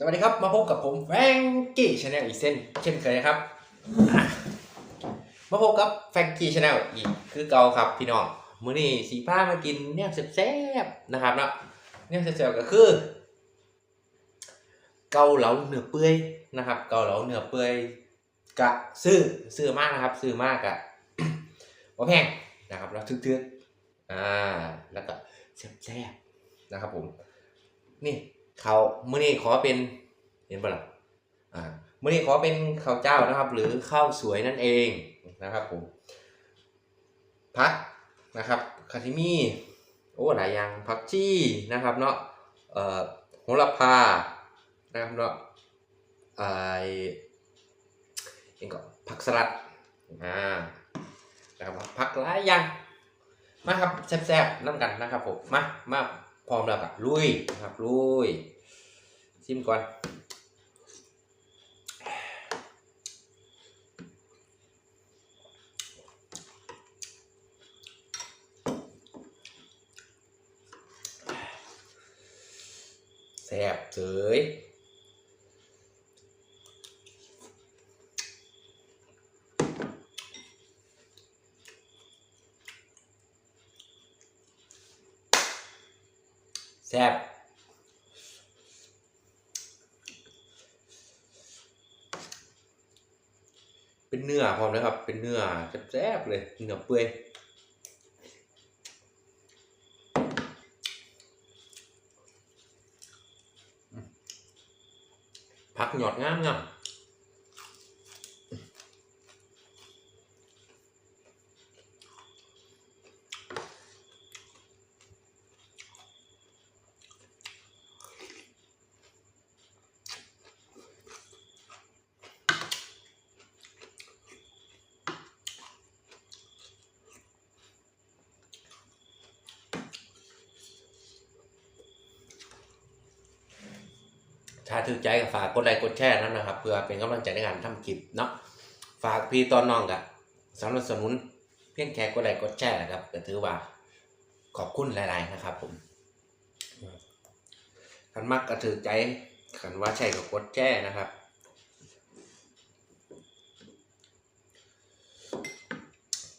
สวัสดีครับ มาพบกับผมแฟงกี้ชาแนลอีกเส้นเช่นเคยนะครับ มาพบกับแฟงกี้ชาแนลอีกคือเก่าครับพี่น้องมื้อนี้สีผ้ามากินแนวแซ่บๆนะครับเนาะแนวแซ่บๆก็คือ เกาเหลาเนื้อเปื่อยนะครับ เกาเหลาเนื้อเปื่อยกะซื้อซื้อมากนะครับ ซื้อมากกะว่าแพงนะครับแล้วทึกๆอ่าแล้วก็แซ่บๆนะครับผมนี่ เขาเมื้อนี้ขอเป็นเห็นปะล่ะอ่าเมื้อนี้ขอเป็นข้าวเจ้านะครับ หรือข้าวสวยนั่นเองนะครับผมพักนะครับคาทิมีโอ้หลายอย่างผักชีนะครับเนาะเอ่อโหระพานะครับเนาะไอเองก็ผักสลัดอ่านะครับผักหลายอย่างมาครับแซ่บๆน้ำกันนะครับผมมามา พร้อมแล้วก็ลุยนะครับลุยชิมก่อนแซ่บเสย แซ่บเป็นเนื้อพร้อมนะครับ เป็นเนื้อแซ่บๆเลยเนื้อเปื่อยผักหยอดงามงาม ถ้าถือใจก็ฝากกดไลค์กดแชร์นั่นนะครับ เพื่อเป็นกำลังใจในการทำคลิปเนาะฝากพี่ตอนน้องกะสนับสนุนเพียงแค่กดไลค์กดแชร์นะครับก็ถือว่าขอบคุณหลาย ๆ นะครับ ผมขันมักก็ถือใจขันว่าใช่ก็กดแชร์นะครับ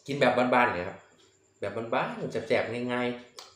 กินแบบบ้านๆเลยครับ แบบบ้านๆแสบๆง่ายๆ